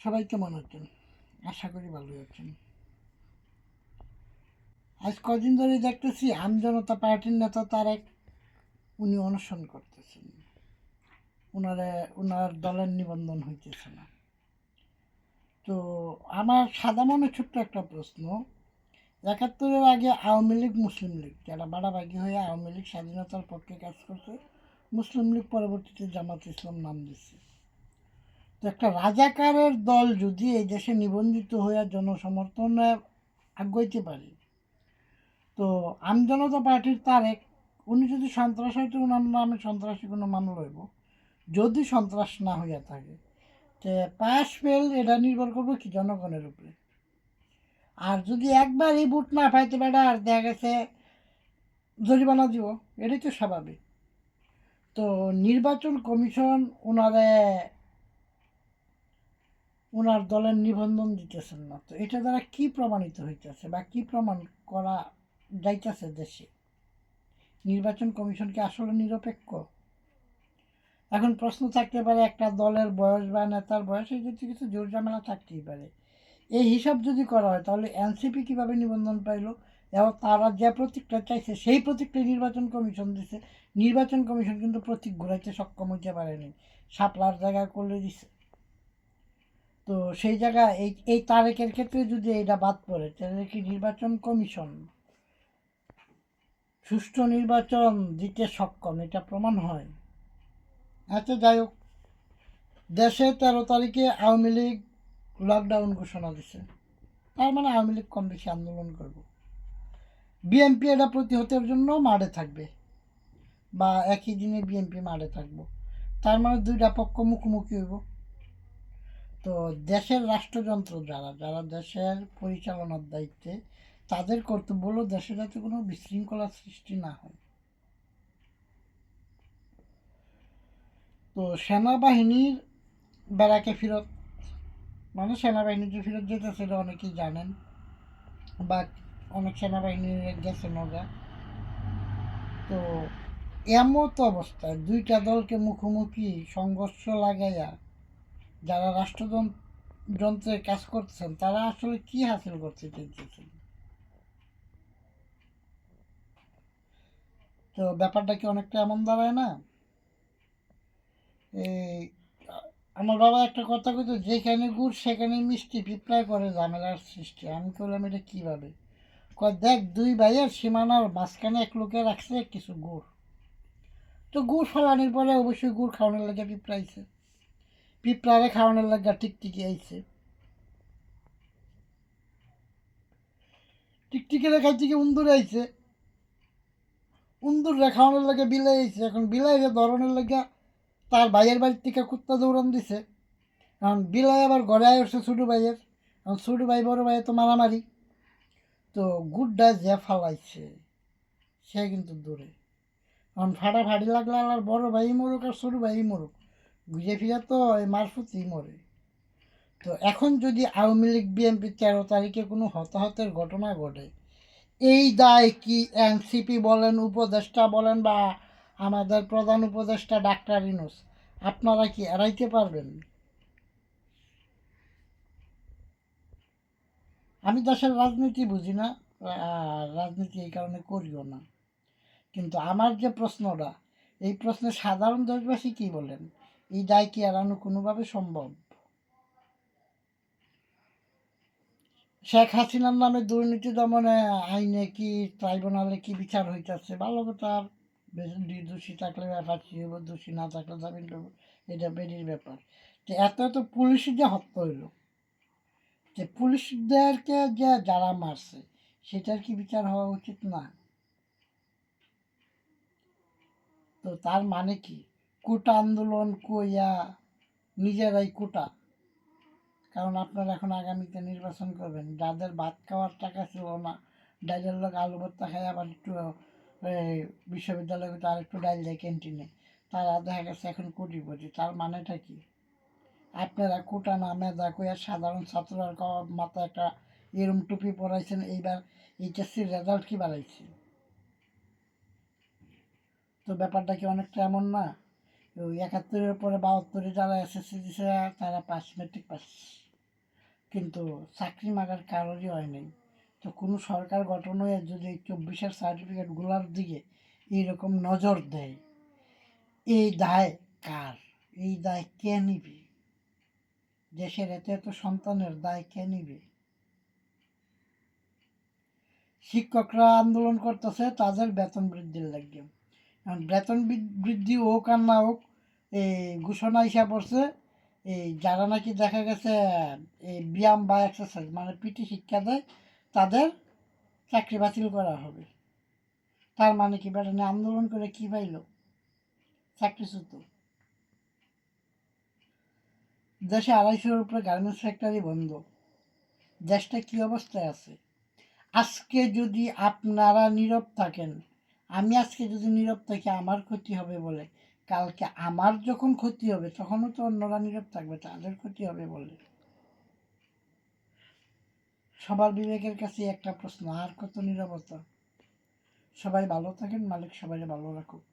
সবাই কেমন আছেন আশা করি ভালোই আছেন আজ কদিন ধরে দেখতেছি আম জনতা পার্টির নেতা তারেক, উনি অনশন করতেছেন। ওনারে ওনার দলের নিবন্ধন হইতেছে না। তো আমার সাদা মনে ছোট্ট একটা প্রশ্ন। একাত্তরের আগে আওয়ামী লীগ, মুসলিম লীগ, যারা বাড়াবাগি হয়ে আওয়ামী লীগ স্বাধীনতার পক্ষে কাজ করছে, মুসলিম লীগ পরবর্তীতে জামাত ইসলাম নাম দিচ্ছে। তো একটা রাজাকারের দল যদি এই দেশে নিবন্ধিত হয়ে জনসমর্থনে আগাইতে পারে, তো আমজনতা পার্টির তারেক, উনি যদি সন্ত্রাস হয়তো ওনার নামে সন্ত্রাসী কোনো মামলা হইব যদি সন্ত্রাস না হইয়া থাকে, তে পাস ফেল এটা নির্ভর করব কি জনগণের উপরে। আর যদি একবার এই ভোট না পাইতে পারে, আর দেখা গেছে জরিমানা দিব, এটাই তো স্বাভাবিক। তো নির্বাচন কমিশন ওনারে ওনার দলের নিবন্ধন দিতেছেন না। তো এটা দ্বারা কি প্রমাণিত হইতেছে বা কি প্রমাণ করা যাইতেছে দেশে? নির্বাচন কমিশন কি আসলে নিরপেক্ষ? এখন প্রশ্ন থাকতে পারে, একটা দলের বয়স বা নেতার বয়সে যদি কিছু জোর ঝামেলা থাকতেই পারে। এই হিসাব যদি করা হয়, তাহলে এনসিপি কীভাবে নিবন্ধন পাইলো? এবং তারা যে প্রতীকটা চাইছে, সেই প্রতীকটা নির্বাচন কমিশন দিছে। নির্বাচন কমিশন কিন্তু প্রতীক ঘুরাইতে সক্ষম হইতে পারেনি। শাপলার জায়গায় করলে দিছে। তো সেই জায়গায় এই এই তারেকের ক্ষেত্রে যদি এটা বাদ পড়ে, তাহলে কি নির্বাচন কমিশন সুষ্ঠু নির্বাচন দিতে সক্ষম? এটা প্রমাণ হয়। আচ্ছা যাই হোক। দেশে তেরো তারিখে আওয়ামী লীগ লকডাউন ঘোষণা দিছে। তার মানে আওয়ামী লীগ কম বেশি আন্দোলন করব। বিএনপি এটা প্রতিহতের জন্য মাঠে থাকবে বা একই দিনে বিএনপি মাঠে থাকব। তার মানে দুইটা পক্ষ মুখোমুখি হইব। তো দেশের রাষ্ট্রযন্ত্র যারা যারা দেশের পরিচালনার দায়িত্বে, তাদের কর্তব্য হলো দেশে যাতে কোনো বিশৃঙ্খলা সৃষ্টি না হয়। তো সেনাবাহিনীর বেড়াকে ফেরত মানে সেনাবাহিনী যে ফেরত যেতে সেটা অনেকেই জানেন, বা অনেক সেনাবাহিনীর গেছে নজা তো এমত অবস্থায় দুইটা দলকে মুখোমুখি সংঘর্ষ লাগাইয়া যারা রাষ্ট্রযন্ত্রে কাজ করছেন তারা আসলে কি হাসিল চাইতেছেন তো ব্যাপারটা কি অনেকটা এমন দাঁড়ায় না? এই, আমার বাবা একটা কথা কইতো, যেখানে গুড়, সেখানে মিষ্টি, পিঁপড়ায় করে ঝামেলার সৃষ্টি। আমি করলাম এটা কীভাবে? দেখ, দুই ভাইয়ের সীমানার মাঝখানে এক লোকে রাখছে কিছু গুড়। তো গুড় ফলানির পরে অবশ্যই গুড় খাওয়ানোর লাগে পিঁপড়াইছে। পিঁপড়ারে খাওয়ানোর লাগে টিকটিকি আইছে। টিকটিকিরে খাই থেকে উন্দুর আইছে। উন্দুর খাওয়ানোর লাগে বিলাই আইছে। এখন বিলাইরে ধরনের লাগে তার ভাইয়ের বাড়ির থেকে কুত্তা দৌড়ান দিছে। এখন বিলাই আবার ঘরে উঠছে ছোটো ভাইয়ের। এখন ছোটো ভাই, বড় ভাইয়ের তো মারামারি। তো গুড্ডা যে ফালাইছে, সে কিন্তু দূরে। এখন ফাটা ফাটি লাগলে আর বড় ভাই মরুক আর ছোটো ভাই মরুক। ঘুরে ফিরে তো এই মারফুতি মরে। তো এখন যদি আওয়ামী লীগ, বিএনপি তেরো তারিখে কোনো হতাহতের ঘটনা ঘটে, এই দায় কি এনসিপি বলেন, উপদেষ্টা বলেন বা আমাদের প্রধান উপদেষ্টা ডাক্তার ইনুস আপনারা কি এড়াইতে পারবেন? আমি দেশের রাজনীতি বুঝি না রাজনীতি এই কারণে করিও না। কিন্তু আমার যে প্রশ্নটা, এই প্রশ্নে সাধারণ দেশবাসী কি বলেন? এই দায় কি এড়ানো কোনোভাবে সম্ভব? শেখ হাসিনার নামে দুর্নীতি দমনে আইনে কি ট্রাইব্যুনালে কি বিচার হইতেছে? ভালো কথা দোষী থাকলে ব্যাপার ফাঁসি হইব, দোষী না থাকলে জামিন এটা বেরির ব্যাপার। তো এত এত পুলিশ যে হত্যা হইল, যে পুলিশদেরকে যে যারা মারছে, সেটার কি বিচার হওয়া উচিত না? তো তার মানে কি? কোটা আন্দোলন কইয়া নিজেরাই কোটা। কারণ আপনারা এখন আগামীতে নির্বাচন করবেন। যাদের ভাত খাওয়ার টাকা ছিল না, ডাইলের লোক আলু ভর্তা খাই আবার একটু বিশ্ববিদ্যালয়ে আর একটু ডাইল দেয় ক্যান্টিনে। তারা দেখা গেছে এখন কোটিপতি। তার মানেটা কি? আপনারা কোটা না মেধা কইয়া সাধারণ ছাত্ররা মাথায় একটা এরম টুপি পরাইছেন, এইবার এইচএসসির রেজাল্ট কি বাড়াইছে? তো ব্যাপারটা কি অনেকটা এমন না? একাত্তরের পরে বাহাত্তরে যারা এসএসসি দিছে, তারা পাস মেট্রিক পাস কিন্তু চাকরি মাগার কারোরই হয় নাই। তো কোনো সরকার গঠন হয়ে যদি চব্বিশের সার্টিফিকেটগুলোর দিকে এইরকম নজর দেয়, এই দায় কার? এই দায় কে নিবে? দেশের এত এত সন্তানের দায় কে নিবে? শিক্ষকরা আন্দোলন করতেছে, তাদের বেতন বৃদ্ধির লাগে। এখন বেতন বৃদ্ধি হোক আর না হোক, এই ঘোষণা হিসাব পড়ছে এই যারা নাকি দেখা গেছে, এই ব্যায়াম বা এক্সারসাইজ মানে পিটি শিক্ষা দেয়, তাদের চাকরি বাতিল করা হবে। তার মানে কি বেতনে আন্দোলন করে কি পাইল? চাকরিচ্যুত দেশে আড়াইশোর উপরে গার্মেন্টস ফ্যাক্টরি বন্ধ। দেশটা কি অবস্থায় আছে? আজকে যদি আপনারা নীরব থাকেন আমি আজকে যদি নীরব থাকি, আমার ক্ষতি হবে বলে। কালকে আমার যখন ক্ষতি হবে, তখনও তো অন্যরা নীরব থাকবে, তাদের ক্ষতি হবে বলে। সবার বিবেকের কাছে একটা প্রশ্ন, আর কত নিরবতা? সবাই ভালো থাকেন, মালিক সবাই ভালো রাখুক।